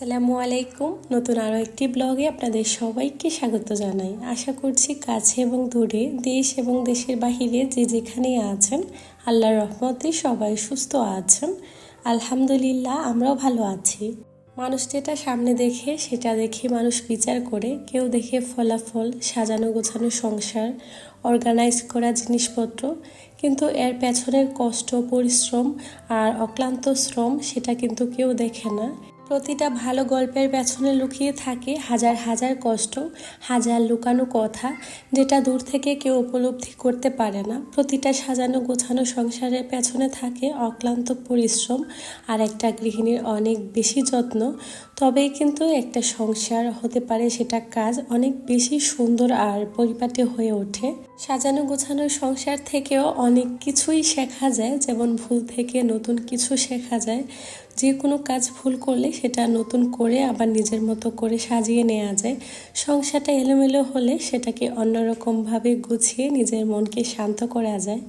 আসসালামু আলাইকুম। নতুন আরও একটি ব্লগে আপনাদের সবাইকে স্বাগত জানাই। আশা করছি কাছে এবং দূরে, দেশ এবং দেশের বাহিরে যে যেখানেই আছেন, আল্লাহর রহমতে সবাই সুস্থ আছেন। আলহামদুলিল্লাহ, আমরাও ভালো আছি। মানুষ যেটা সামনে দেখে, সেটা দেখে মানুষ বিচার করে। কেউ দেখে ফলাফল, সাজানো গোছানো সংসার অর্গানাইজ করা জিনিসপত্র। কিন্তু এর পেছনের কষ্ট, পরিশ্রম আর অক্লান্ত শ্রম, সেটা কিন্তু কেউ দেখে না। প্রতিটা ভালো গল্পের পেছনে লুকিয়ে থাকে হাজার হাজার কষ্ট, হাজার লুকানো কথা যেটা দূর থেকে কেউ উপলব্ধি করতে পারে না। প্রতিটা সাজানো গোছানো সংসারের পেছনে থাকে অক্লান্ত পরিশ্রম আর একটা গৃহিণীর অনেক বেশি যত্ন। তবেই কিন্তু একটা সংসার হতে পারে সেটা কাজ অনেক বেশি সুন্দর আর পরিপাটি হয়ে ওঠে। সাজানো গোছানো সংসার থেকেও অনেক কিছুই শেখা যায়, যেমন ভুল থেকে নতুন কিছু শেখা যায়। যে কোনো কাজ ভুল করলে সেটা নতুন করে আবার নিজের মতো করে সাজিয়ে নেওয়া যায়। সংসারটা এলোমেলো হলে সেটাকে অন্যরকমভাবে গুছিয়ে নিজের মনকে শান্ত করা যায়।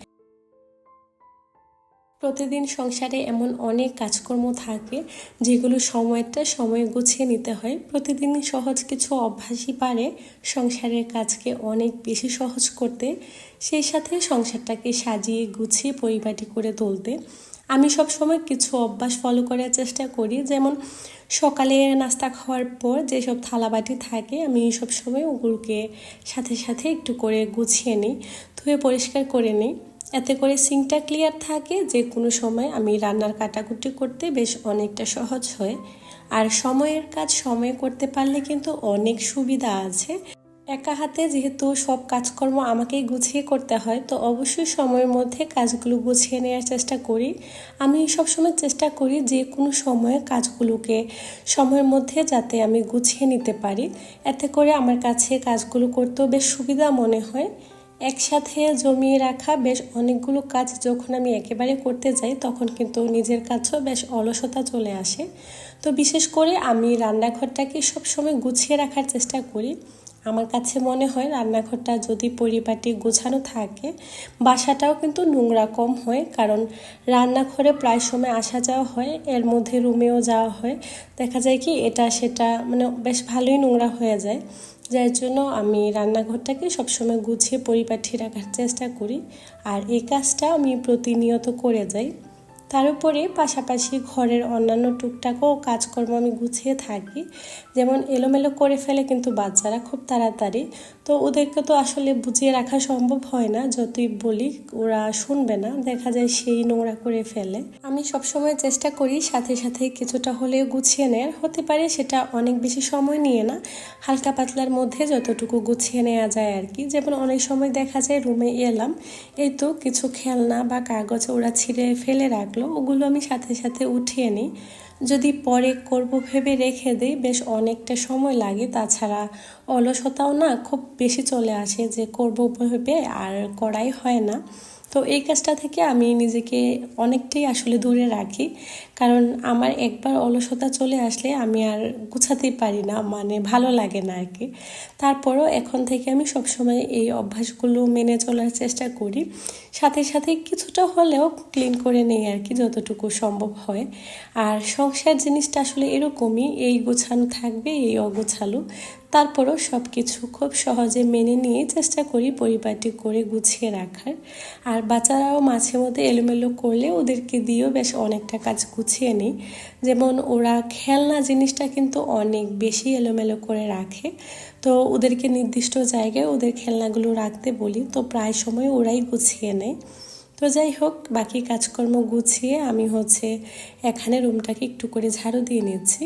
প্রতিদিন সংসারে এমন অনেক কাজকর্ম থাকে যেগুলো সময়টা সময় গুছিয়ে নিতে হয়। প্রতিদিন সহজ কিছু অভ্যাসই পারে সংসারের কাজকে অনেক বেশি সহজ করতে। সেই সাথে সংসারটাকে সাজিয়ে গুছিয়ে পরিপাটি করে তুলতে। আমি সব সময় কিছু অভ্যাস ফলো করার চেষ্টা করি। যেমন সকালে নাস্তা খাওয়ার পর যেসব থালাবাটি থাকে, আমি সব সময় ওগুলোকে সাথে সাথে একটু করে গুছিয়ে নিই, ধুয়ে পরিষ্কার করে নিই। এতে করে সিঙ্কটা ক্লিয়ার থাকে যে কোনো সময় আমি রান্নার কাটাকুটি করতে বেশ অনেকটা সহজ হয়। আর সময়ের কাজ সময়ে করতে পারলে কিন্তু অনেক সুবিধা আছে। একা হাতে যেহেতু সব কাজকর্ম আমাকেই গুছিয়ে করতে হয়, তো অবশ্যই সময়ের মধ্যে কাজগুলো গুছিয়ে নেওয়ার চেষ্টা করি। আমি সবসময় চেষ্টা করি যে কোনো সময়ে কাজগুলোকে সময়ের মধ্যে যাতে আমি গুছিয়ে নিতে পারি। এতে করে আমার কাছে কাজগুলো করতেও বেশ সুবিধা মনে হয়। একসাথে জমিয়ে রাখা বেশ অনেকগুলো কাজ যখন আমি একেবারে করতে যাই, তখন কিন্তু নিজের কাছেও বেশ অলসতা চলে আসে। তো বিশেষ করে আমি রান্নাঘরটাকে সবসময় গুছিয়ে রাখার চেষ্টা করি। আমার কাছে মনে হয় রান্নাঘরটা যদি পরিপাটি গোছানো থাকে, বাসাটাও কিন্তু নোংরা কম হয়। কারণ রান্নাঘরে প্রায় সময় আসা যাওয়া হয়, এর মধ্যে রুমেও যাওয়া হয়। দেখা যায় কি এটা সেটা মানে বেশ ভালোই নোংরা হয়ে যায়। যার জন্য আমি রান্নাঘরটাকে সবসময় গুছিয়ে পরিপাটি রাখার চেষ্টা করি। আর এই কাজটা আমি প্রতিনিয়ত করে যাই। তার উপরে পাশাপাশি ঘরের অন্যান্য টুকটাকও কাজকর্ম আমি গুছিয়ে থাকি। যেমন এলোমেলো করে ফেলে কিন্তু বাচ্চারা খুব তাড়াতাড়ি। তো ওদেরকে তো আসলে বুঝিয়ে রাখা সম্ভব হয় না, যতই বলি ওরা শুনবে না, দেখা যায় সেই নোংরা করে ফেলে। আমি সবসময় চেষ্টা করি সাথে সাথে কিছুটা হলেও গুছিয়ে নেয়ার, হতে পারে সেটা অনেক বেশি সময় নিয়ে না, হালকা পাতলার মধ্যে যতটুকু গুছিয়ে নেওয়া যায় আর কি। যেমন অনেক সময় দেখা যায় রুমে এলাম, এই তো কিছু খেলনা বা কাগজ ওরা ছিঁড়ে ফেলে রাখল ওগুলো আমি সাথে সাথে উঠিয়ে নিই। যদি পরে করব ভেবে রেখে দিই, বেশ অনেকটা সময় লাগে। তাছাড়া অলসতাও না খুব বেশি চলে আসে যে করব ভেবে আর করাই হয় না। তো এই কাজটা থেকে আমি নিজেকে অনেকটাই আসলে দূরে রাখি। কারণ আমার একবার অলসতা চলে আসলে আমি আর গুছাতেই পারি না মানে ভালো লাগে না আর কি। তারপরও এখন থেকে আমি সবসময় এই অভ্যাসগুলো মেনে চলার চেষ্টা করি। সাথে সাথে কিছুটা হলেও ক্লিন করে নেই আর কি যতটুকু সম্ভব হয়। আর সংসার জিনিসটা আসলে এরকমই, এই গোছানো থাকবে, এই অগোছালো। তারপরও সব কিছু খুব সহজে মেনে নিয়ে চেষ্টা করি পরিপাটি করে গুছিয়ে রাখার। আর বাচ্চারাও মাঝে মধ্যে এলোমেলো করলে ওদেরকে দিয়েও বেশ অনেকটা কাজ গুছিয়ে নিই। যেমন ওরা খেলনা জিনিসটা কিন্তু অনেক বেশি এলোমেলো করে রাখে। তো ওদেরকে নির্দিষ্ট জায়গায় ওদের খেলনাগুলো রাখতে বলি। তো প্রায় সময় ওরাই গুছিয়ে নেয়। তো যাই হোক, বাকি কাজকর্ম গুছিয়ে আমি হচ্ছে এখানে রুমটাকে একটু করে ঝাড়ু দিয়ে নিচ্ছি।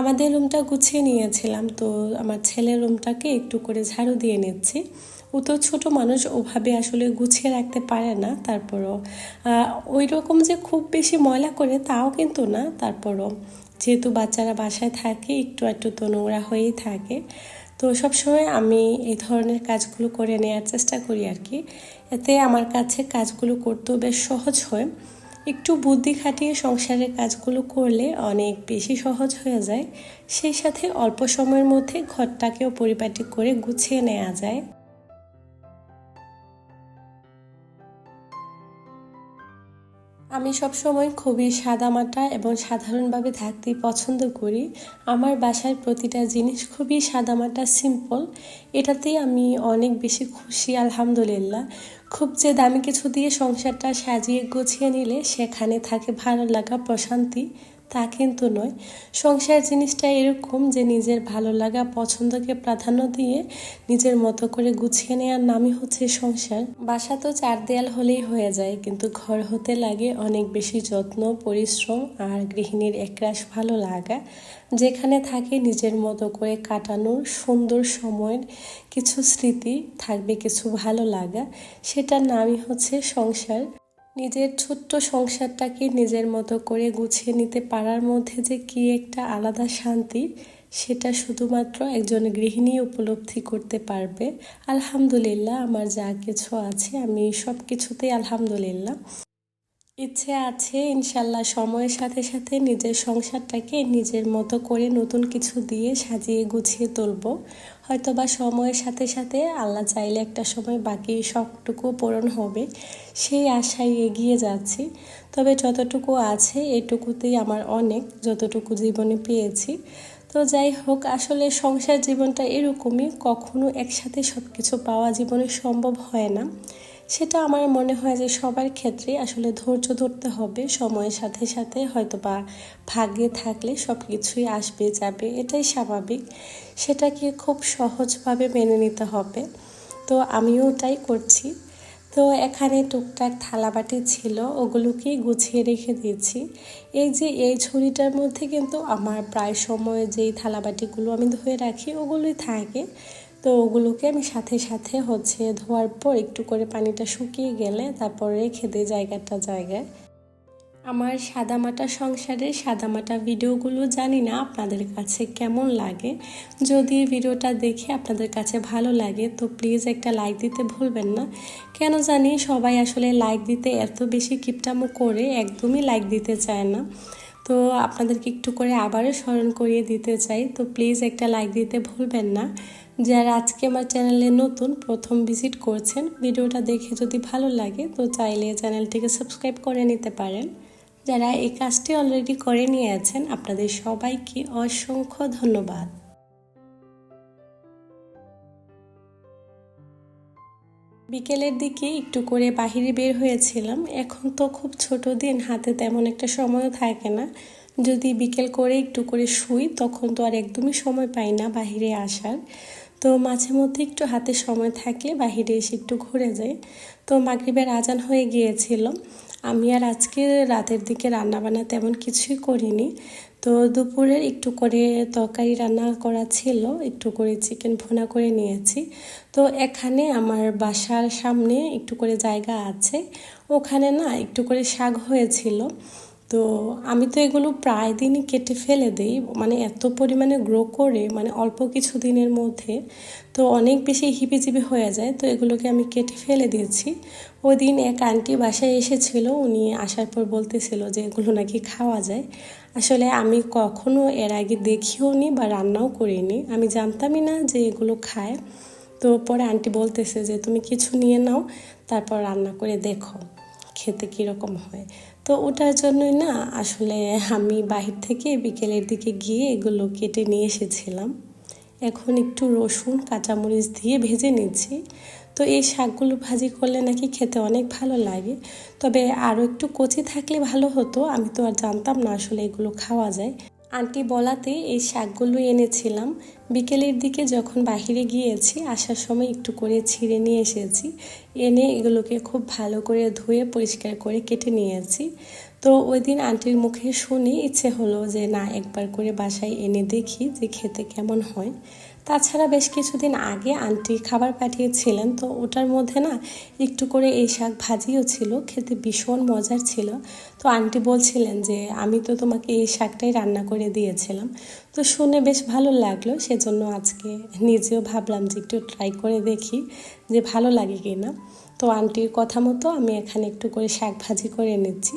আমাদের রুমটা গুছিয়ে নিয়েছিলাম, তো আমার ছেলের রুমটাকে একটু করে ঝাড়ু দিয়ে নিচ্ছি। ও তো ছোটো মানুষ, ওভাবে আসলে গুছিয়ে রাখতে পারে না। তারপরও ওই রকম যে খুব বেশি ময়লা করে তাও কিন্তু না। তারপরও যেহেতু বাচ্চারা বাসায় থাকে, একটু একটু তো নোংরা হয়েই থাকে। তো সবসময় আমি এই ধরনের কাজগুলো করে নেওয়ার চেষ্টা করি আর কি। এতে আমার কাছে কাজগুলো করতেও বেশ সহজ হয়। একটু বুদ্ধি খাটিয়ে সংসারের কাজগুলো করলে অনেক বেশি সহজ হয়ে যায়। সেই সাথে অল্প সময়ের মধ্যে ঘরটাকেও পরিপাটি করে গুছিয়ে নেওয়া যায়। আমি সবসময় খুবই সাদামাটা এবং সাধারণভাবে থাকতে পছন্দ করি। আমার বাসার প্রতিটা জিনিস খুবই সাদামাটা সিম্পল এটাতেই আমি অনেক বেশি খুশি, আলহামদুলিল্লাহ। খুব যে দামি কিছু দিয়ে সংসারটা সাজিয়ে গুছিয়ে নিলে সেখানে থাকে ভালো লাগা প্রশান্তি। তা কিন্তু নয়। সংসার জিনিসটা এরকম যে নিজের ভালো লাগা, পছন্দকে প্রাধান্য দিয়ে নিজের মতো করে গুছিয়ে নেওয়ার নামই হচ্ছে সংসার। বাসা তো চার দেয়াল হলেই হয়ে যায়, কিন্তু ঘর হতে লাগে অনেক বেশি যত্ন, পরিশ্রম আর গৃহিণীর একরাশ ভালো লাগা, যেখানে থাকে নিজের মতো করে কাটানোর সুন্দর সময়ের কিছু স্মৃতি, থাকবে কিছু ভালো লাগা, সেটার নামই হচ্ছে সংসার। নিজের ছোট্ট সংসারটাকে নিজের মতো করে গুছিয়ে নিতে পারার মধ্যে যে কি একটা আলাদা শান্তি, সেটা শুধুমাত্র একজন গৃহিণী উপলব্ধি করতে পারবে। আলহামদুলিল্লাহ, আমার যা কিছু আছে আমি সব কিছুতেই আলহামদুলিল্লাহ। ইচ্ছে আছে, ইনশাল্লাহ সময়ের সাথে সাথে নিজের সংসারটাকে নিজের মতো করে নতুন কিছু দিয়ে সাজিয়ে গুছিয়ে তুলব। হয়তো বা সময়ের সাথে সাথে আল্লাহ চাইলে একটা সময় বাকি সবটুকু পূরণ হবে, সেই আশায় এগিয়ে যাচ্ছি। তবে যতটুকু আছে এটুকুতেই আমার অনেক, যতটুকু জীবনে পেয়েছি। তো যাই হোক, আসলে সংসার জীবনটা এরকমই, কখনো একসাথে সব কিছু পাওয়া জীবনে সম্ভব হয় না। সেটা আমার মনে হয় যে সবার ক্ষেত্রে আসলে ধৈর্য ধরতে হবে, সময়ের সাথে সাথে হয়তো বা ভাগ্যে থাকলে সব কিছুই আসবে, যাবে, এটাই স্বাভাবিক। সেটাকে খুব সহজভাবে মেনে নিতে হবে। তো আমিও ওটাই করছি। তো এখানে টুকটাক থালাবাটি ছিল, ওগুলোকেই গুছিয়ে রেখে দিয়েছি। এই যে এই ছুরিটার মধ্যে কিন্তু আমার প্রায় সময় যেই থালাবাটিগুলো আমি ধুয়ে রাখি, ওগুলোই থাকে। তো ওগুলোকে আমি সাথে সাথে হচ্ছে ধোয়ার পর একটু করে পানিটা শুকিয়ে গেলে তারপর রেখে দিই জায়গাটা জায়গায়। আমার সাদামাটা সংসারের সাদামাটা ভিডিওগুলো জানি না আপনাদের কাছে কেমন লাগে। যদি ভিডিওটা দেখে আপনাদের কাছে ভালো লাগে তো প্লিজ একটা লাইক দিতে ভুলবেন না। কেন জানি সবাই আসলে লাইক দিতে এত বেশি কিপটামো করে একদমই লাইক দিতে চায় না। তো আপনাদেরকে একটু করে আবারও স্মরণ করিয়ে দিতে চাই। তো প্লিজ একটা লাইক দিতে ভুলবেন না। যারা আজকে আমার চ্যানেলে নতুন, প্রথম ভিজিট করছেন, ভিডিওটা দেখে যদি ভালো লাগে, তো চাইলে চ্যানেলটিকে সাবস্ক্রাইব করে নিতে পারেন। যারা এই কাজটি অলরেডি করে নিয়ে আছেন আপনাদের সবাইকে অসংখ্য ধন্যবাদ। বিকেলের দিকে একটু করে বাহিরে বের হয়েছিলাম। এখন তো খুব ছোট দিন, হাতে তেমন একটা সময়ও থাকে না। যদি বিকেল করে একটু করে শুই, তখন তো আর একদমই সময় পাই না বাহিরে আসার। তো মাঝে মধ্যে একটু হাতে সময় থাকলে বাহিরে এসে একটু ঘুরে যাই। তো মাগরীবের আজান হয়ে গিয়েছিল। আমি আর আজকে রাতের দিকে রান্নাবান্না তেমন কিছুই করিনি। তো দুপুরে একটু করে তরকারি রান্না করা ছিল, একটু করে চিকেন ভোনা করে নিয়েছি। তো এখানে আমার বাসার সামনে একটু করে জায়গা আছে, ওখানে না একটু করে শাক হয়েছিল। তো আমি তো এগুলো প্রায় দিনই কেটে ফেলে দিই মানে এত পরিমাণে গ্রো করে মানে অল্প কিছু দিনের মধ্যে, তো অনেক বেশি হিবিজিবি হয়ে যায়, তো এগুলোকে আমি কেটে ফেলে দিয়েছি। ওই দিন এক আন্টি বাসায় এসেছিল, উনি আসার পর বলতেছিল যে এগুলো নাকি খাওয়া যায়। আসলে আমি কখনো এর আগে দেখিও নি বা রান্নাও করিনি আমি জানতামই না যে এগুলো খায়। তো পরে আন্টি বলতেছে যে তুমি কিছু নিয়ে নাও, তারপর রান্না করে দেখো, খেতে কীরকম হয়। তো ওটার জন্যই না আসলে আমি বাহির থেকে বিকেলের দিকে গিয়ে এগুলো কেটে নিয়ে এসেছিলাম। এখন একটু রসুন, কাঁচামরিচ দিয়ে ভেজে নিচ্ছি। তো এই শাকগুলো ভাজি করলে নাকি খেতে অনেক ভালো লাগে। তবে আরও একটু কচি থাকলে ভালো হতো, আমি তো আর জানতাম না আসলে এগুলো খাওয়া যায়। আন্টি বলাতে এই শাকগুলো এনেছিলাম। বিকেলের দিকে যখন বাহিরে গিয়েছি, আসার সময় একটু করে ছিঁড়ে নিয়ে এসেছি। এনে এগুলোকে খুব ভালো করে ধুয়ে পরিষ্কার করে কেটে নিয়েছি। তো ওই দিন আন্টির মুখে শুনে ইচ্ছে হলো যে, না, একবার করে বাসায় এনে দেখি যে খেতে কেমন হয়। তাছাড়া বেশ কিছুদিন আগে আন্টি খাবার পাঠিয়েছিলেন, তো ওটার মধ্যে না একটু করে এই শাক ভাজিও ছিল, খেতে ভীষণ মজার ছিল। তো আন্টি বলছিলেন যে, আমি তো তোমাকে এই শাকটাই রান্না করে দিয়েছিলাম। তো শুনে বেশ ভালো লাগল, সেজন্য আজকে নিজেও ভাবলাম যে একটু ট্রাই করে দেখি যে ভালো লাগে কি না তো আন্টির কথা মতো আমি এখানে একটু করে শাক ভাজি করে নিচ্ছি।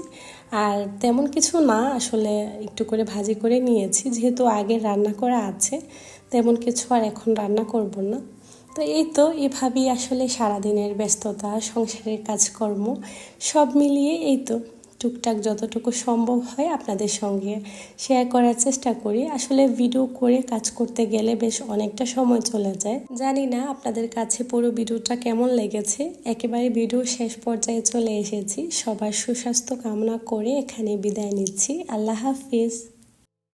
আর তেমন কিছু না, আসলে একটু করে ভাজি করে নিয়েছি, যেহেতু আগে রান্না করা আছে তেমন কিছু আর এখন রান্না করব না। তো এই তো এভাবেই আসলে সারাদিনের ব্যস্ততা, সংসারের কাজকর্ম সব মিলিয়ে এই তো টুকটাক যতটুকু সম্ভব হয় আপনাদের সঙ্গে শেয়ার করার চেষ্টা করি। আসলে ভিডিও করে কাজ করতে গেলে বেশ অনেকটা সময় চলে যায়। জানি না আপনাদের কাছে পুরো ভিডিওটা কেমন লেগেছে। একেবারে ভিডিও শেষ পর্যায়ে চলে এসেছি। সবার সুস্বাস্থ্য কামনা করে এখানে বিদায় নিচ্ছি। আল্লাহ হাফিজ।